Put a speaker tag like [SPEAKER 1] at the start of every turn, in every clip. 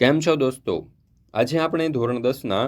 [SPEAKER 1] કેમ છો દોસ્તો? આજે આપણે ધોરણ દસના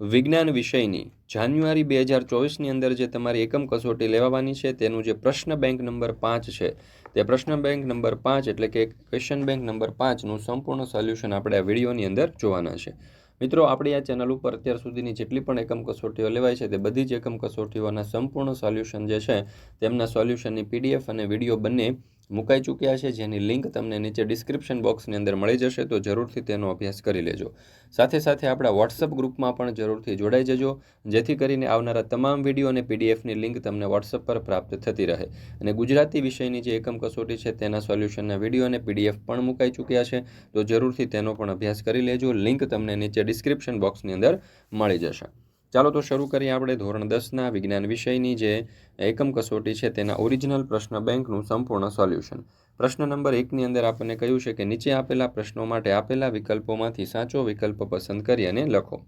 [SPEAKER 1] વિજ્ઞાન વિષયની જાન્યુઆરી બે હજાર ચોવીસની અંદર જે તમારી એકમ કસોટી લેવાની છે, તેનું જે પ્રશ્ન બેંક નંબર પાંચ છે, તે પ્રશ્ન બેંક નંબર પાંચ એટલે કે ક્વેશ્ચન બેંક નંબર પાંચનું સંપૂર્ણ સોલ્યુશન આપણે આ વિડીયોની અંદર જોવાના છે. મિત્રો, આપણી આ ચેનલ ઉપર અત્યાર સુધીની જેટલી પણ એકમ કસોટીઓ લેવાય છે, તે બધી જ એકમ કસોટીઓના સંપૂર્ણ સોલ્યુશન જે છે, તેમના સોલ્યુશનની પીડીએફ અને વીડિયો બંને મુકાઈ ચૂક્યા છે, જેની લિંક તમને નીચે ડિસ્ક્રિપ્શન બોક્સની અંદર મળી જશે, તો જરૂરથી તેનો અભ્યાસ કરી લેજો. સાથે સાથે આપણા વોટ્સઅપ ગ્રુપમાં પણ જરૂરથી જોડાઈ જજો, જેથી કરીને આવનારા તમામ વીડિયો અને પીડીએફની લિંક તમને વોટ્સઅપ પર પ્રાપ્ત થતી રહે. અને ગુજરાતી વિષયની જે એકમ કસોટી છે, તેના સોલ્યુશનના વીડિયો અને પીડીએફ પણ મુકાઈ ચૂક્યા છે, તો જરૂરથી તેનો પણ અભ્યાસ કરી લેજો. લિંક તમને નીચે ડિસ્ક્રિપ્શન બોક્સની અંદર મળી જશે. ચાલો તો શરૂ કરીએ આપણે ધોરણ દસના વિજ્ઞાન વિષયની જે એકમ કસોટી છે તેના ઓરિજિનલ પ્રશ્ન બેંકનું સંપૂર્ણ સોલ્યુશન પ્રશ્ન નંબર એકની અંદર આપણને કહ્યું છે કે નીચે આપેલા પ્રશ્નો માટે આપેલા વિકલ્પોમાંથી સાચો વિકલ્પ પસંદ કરી અને લખો.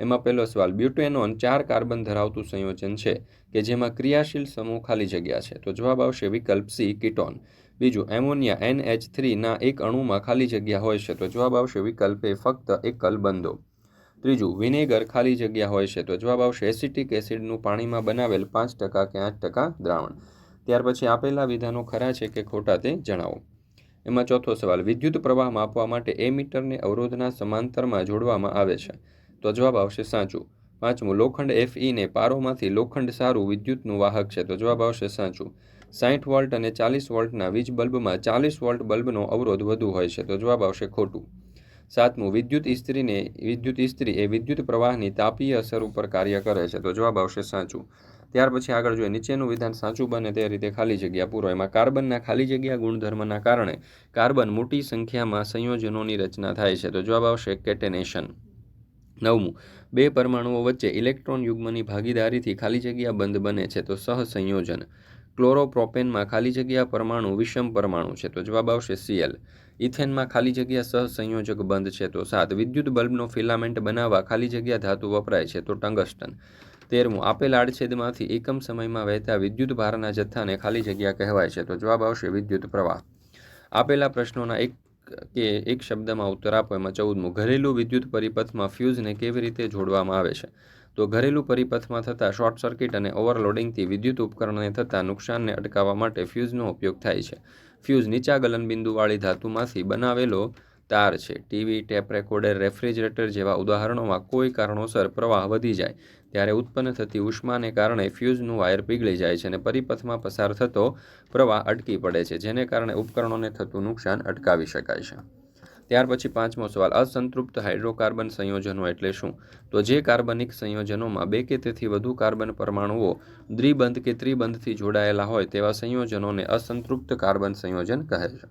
[SPEAKER 1] એમાં પહેલો સવાલ બ્યુટેનોન ચાર કાર્બન ધરાવતું સંયોજન છે કે જેમાં ક્રિયાશીલ સમૂહ ખાલી જગ્યા છે? તો જવાબ આવશે વિકલ્પ સી, કિટોન. બીજું, એમોનિયા એન એચ થ્રીના એક અણુમાં ખાલી જગ્યા હોય છે. તો જવાબ આવશે વિકલ્પ એ ફક્ત એકલ બંધો ત્રીજું વિનેગર ખાલી જગ્યા હોય છે, તો જવાબ આવશે એસિટિક એસિડનું પાણીમાં બનાવેલ પાંચ ટકા કે આઠ ટકા દ્રાવણ. ત્યાર પછી આપેલા વિધાનો ખરા છે કે ખોટા તે જણાવો. એમાં ચોથો સવાલ, વિદ્યુત પ્રવાહ માપવા માટે એ મીટરને અવરોધના સમાંતરમાં જોડવામાં આવે છે? તો જવાબ આવશે સાચું. પાંચમું, લોખંડ એફઈને પારોમાંથી લોખંડ સારું વિદ્યુતનું વાહક છે, તો જવાબ આવશે સાચું. સાઠ વોલ્ટ અને ચાલીસ વોલ્ટના વીજ બલ્બમાં ચાલીસ વોલ્ટ બલ્બનો અવરોધ વધુ હોય છે, તો જવાબ આવશે ખોટું. સાતમું, વિદ્યુત ઇસ્ત્રીને, વિદ્યુત ઇસ્ત્રી એ વિદ્યુત પ્રવાહની તાપીય અસર ઉપર કાર્ય કરે છે. તો જવાબ આવશે સાચું. ત્યાર પછી આગળ જોઈએ. નીચેનું વિધાન સાચું બને તે રીતે ખાલી જગ્યા પૂરો. એમાં કાર્બનના ખાલી જગ્યા ગુણધર્મના કારણે કાર્બન મોટી સંખ્યામાં સંયોજનોની રચના થાય છે. તો જવાબ આવશે કેટેનેશન. નવમું, બે પરમાણુઓ વચ્ચે ઇલેક્ટ્રોન યુગ્મની ભાગીદારીથી ખાલી જગ્યા બંધ બને છે. તો સહસંયોજન ક્લોરોપ્રોપેનમાં ખાલી જગ્યા પરમાણુ વિષમ પરમાણુ છે. તો જવાબ આવશે સીએલ ઇથેનમાં ખાલી જગ્યા સહસંયોજક બંધ છે તો સાત. વિદ્યુત બલ્બનો ફિલામેન્ટ બનાવવા ખાલી જગ્યા ધાતુ વપરાય છે તો ટંગસ્ટન. તેરમું, આપેલ આડછેદમાંથી એકમ સમયમાં વહેતા વિદ્યુત ભારના જથ્થાને ખાલી જગ્યા કહેવાય છે તો જવાબ આવશે વિદ્યુત પ્રવાહ. આપેલા પ્રશ્નોના એક કે એક શબ્દમાં ઉત્તર આપો, એમાં ચૌદમું, ઘરેલું વિદ્યુત પરિપથમાં ફ્યુઝને કેવી રીતે જોડવામાં આવે છે? તો ઘરેલું પરિપથમાં થતા શોર્ટ સર્કિટ અને ઓવરલોડિંગથી વિદ્યુત ઉપકરણને થતા નુકસાનને અટકાવવા માટે ફ્યુઝનો ઉપયોગ થાય છે. ફ્યુઝ નીચા ગલનબિંદુવાળી ધાતુમાંથી બનાવેલો તાર છે. ટીવી, ટેપ રેકોર્ડર, રેફ્રિજરેટર જેવા ઉદાહરણોમાં કોઈ કારણોસર પ્રવાહ વધી જાય. ત્યારે ઉત્પન્ન થતી ઉષ્માને કારણે ફ્યુઝનું વાયર પીગળી જાય છે અને પરિપથમાં પસાર થતો પ્રવાહ અટકી પડે છે, જેને કારણે ઉપકરણોને થતું નુકસાન અટકાવી શકાય છે. ત્યાર પછી પાંચમો સવાલ, અસંતૃપ્ત હાઇડ્રોકાર્બન સંયોજનો એટલે શું? તો જે કાર્બનિક સંયોજનોમાં બે કે તેથી વધુ કાર્બન પરમાણુઓ દ્વિબંધ કે ત્રિબંધથી જોડાયેલા હોય તેવા સંયોજનોને અસંતૃપ્ત કાર્બન સંયોજન કહે છે.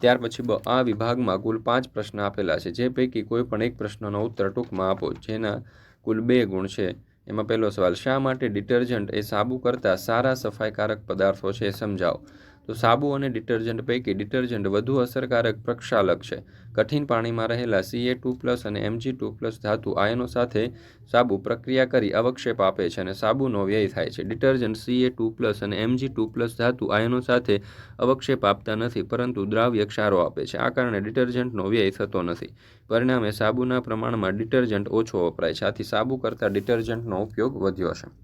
[SPEAKER 1] ત્યાર પછી બ, આ વિભાગમાં કુલ પાંચ પ્રશ્ન આપેલા છે. જે પૈકી કોઈ પણ એક પ્રશ્નનો ઉત્તર ટૂંકમાં આપો, જેના કુલ બે ગુણ છે. એમાં પહેલો સવાલ, શા માટે ડિટર્જન્ટ એ સાબુ કરતાં સારા સફાઈકારક પદાર્થો છે સમજાવો? તો સાબુ અને ડિટર્જન્ટ પૈકી ડિટર્જન્ટ વધુ અસરકારક પ્રક્ષાલક છે. કઠિન પાણીમાં રહેલા સીએ ટુ પ્લસ અને એમજી ટુ પ્લસ ધાતુ આયનો સાથે સાબુ પ્રક્રિયા કરી અવક્ષેપ આપે છે અને સાબુનો વ્યય થાય છે. ડિટર્જન્ટ સીએ ટુ પ્લસ અને એમજી ટુ પ્લસ ધાતુ આયનો સાથે અવક્ષેપ આપતા નથી, પરંતુ દ્રાવ્ય ક્ષારો આપે છે. આ કારણે ડિટર્જન્ટનો વ્યય થતો નથી. પરિણામે સાબુના પ્રમાણમાં ડિટર્જન્ટ ઓછો વપરાય છે. આથી સાબુ કરતાં ડિટર્જન્ટનો ઉપયોગ વધ્યો છે.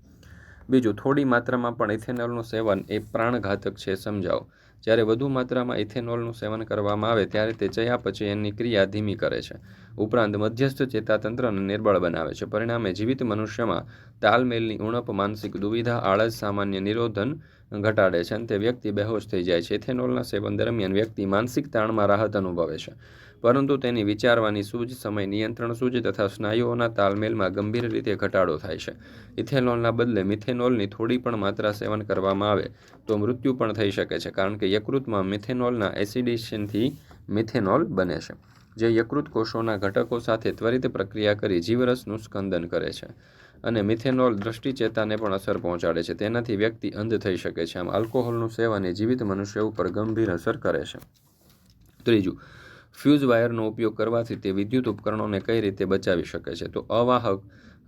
[SPEAKER 1] બીજું, થોડી માત્રામાં પણ ઇથેનોલનું સેવન એ પ્રાણઘાતક છે, સમજાવો. જ્યારે વધુ માત્રામાં ઇથેનોલનું સેવન કરવામાં આવે, ત્યારે તે ચયાપચયનની ક્રિયા ધીમી કરે છે. ઉપરાંત મધ્યસ્થ ચેતાતંત્રને નિર્બળ બનાવે છે. પરિણામે જીવિત મનુષ્યમાં તાલમેલની ઉણપ, માનસિક દુવિધા, આળસ, સામાન્ય નિરોધન ઘટાડે છે અને તે વ્યક્તિ બેહોશ થઈ જાય છે. ઇથેનોલના સેવન દરમિયાન વ્યક્તિ માનસિક તાણમાં રાહત અનુભવે છે. પરંતુ તેની વિચારવાની સૂઝ, સમય નિયંત્રણ સૂઝ તથા સ્નાયુઓના તાલમેલમાં ગંભીર રીતે ઘટાડો થાય છે. ઇથેનોલના બદલે મિથેનોલની થોડી પણ માત્રા સેવન કરવામાં આવે તો મૃત્યુ પણ થઈ શકે છે. કારણ કે યકૃતમાં મિથેનોલના એસિડેશનથી મિથેનોલ બને છે, જે યકૃત કોષોના ઘટકો સાથે ત્વરિત પ્રક્રિયા કરી જીવરસનું સ્કંદન કરે છે. અને મિથેનોલ દ્રષ્ટિચેતાને પણ અસર પહોંચાડે છે. તેનાથી વ્યક્તિ અંધ થઈ શકે છે. આમ આલ્કોહોલનું સેવન એ જીવિત મનુષ્ય ઉપર ગંભીર અસર કરે છે. ત્રીજું, ફ્યુઝ વાયરનો ઉપયોગ કરવાથી તે વિદ્યુત ઉપકરણોને કઈ રીતે બચાવી શકે છે? તો અવાહક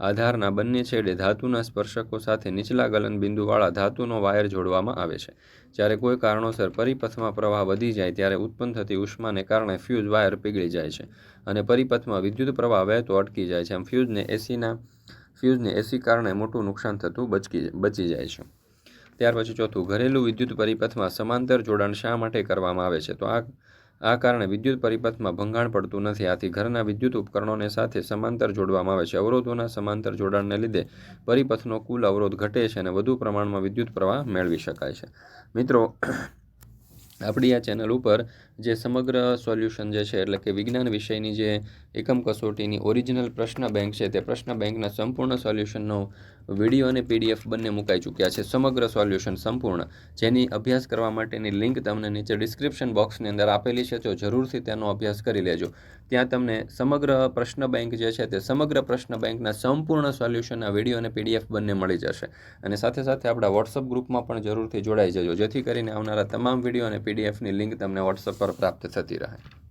[SPEAKER 1] આધારના બંને છેડે ધાતુના સ્પર્શકો સાથે નીચલા ગલનબિંદુવાળા ધાતુનો વાયર જોડવામાં આવે છે. જ્યારે કોઈ કારણોસર પરિપથમાં પ્રવાહ વધી જાય ત્યારે ઉત્પન્ન થતી ઉષ્માને કારણે ફ્યુઝ વાયર પીગળી જાય છે અને પરિપથમાં વિદ્યુત પ્રવાહ વહેતો અટકી જાય છે. આમ ફ્યુઝને એસીના, ફ્યુઝને એસી કારણે મોટું નુકસાન થતું બચકી, બચી જાય છે. ત્યાર પછી ચોથું, ઘરેલું વિદ્યુત પરિપથમાં સમાંતર જોડાણ શા માટે કરવામાં આવે છે? તો આ આ કારણે વિદ્યુત પરિપથમાં ભંગાણ પડતું નથી. આથી ઘરના વિદ્યુત ઉપકરણોને સાથે સમાંતર જોડવામાં આવે છે. અવરોધોના સમાંતર જોડાણને લીધે પરિપથનો કુલ અવરોધ ઘટે છે અને વધુ પ્રમાણમાં વિદ્યુત પ્રવાહ મેળવી શકાય છે. મિત્રો, આપણી આ ચેનલ ઉપર જે સમગ્ર સોલ્યુશન જે છે, એટલે કે વિજ્ઞાન વિષયની જે એકમ કસોટીની ઓરિજિનલ પ્રશ્ન બેંક છે, તે પ્રશ્ન બેંકના સંપૂર્ણ સોલ્યુશનનો વીડિયો અને પીડીએફ બંને મુકાઈ ચૂક્યા છે. સમગ્ર સોલ્યુશન સંપૂર્ણ. જેની અભ્યાસ કરવા માટેની લિંક તમને નીચે ડિસ્ક્રિપ્શન બોક્સની અંદર આપેલી છે, તો જરૂરથી તેનો અભ્યાસ કરી લેજો. ત્યાં તમને સમગ્ર પ્રશ્ન બેંક જે છે, તે સમગ્ર પ્રશ્ન બેંકના સંપૂર્ણ સોલ્યુશનના વીડિયો અને પીડીએફ બંને મળી જશે. અને સાથે સાથે આપણા વોટ્સઅપ ગ્રુપમાં પણ જરૂરથી જોડાઈ જજો. જેથી કરીને આવનારા તમામ વીડિયો અને પીડીએફની લિંક તમને વોટ્સઅપ પર પ્રાપ્ત થતી રહે.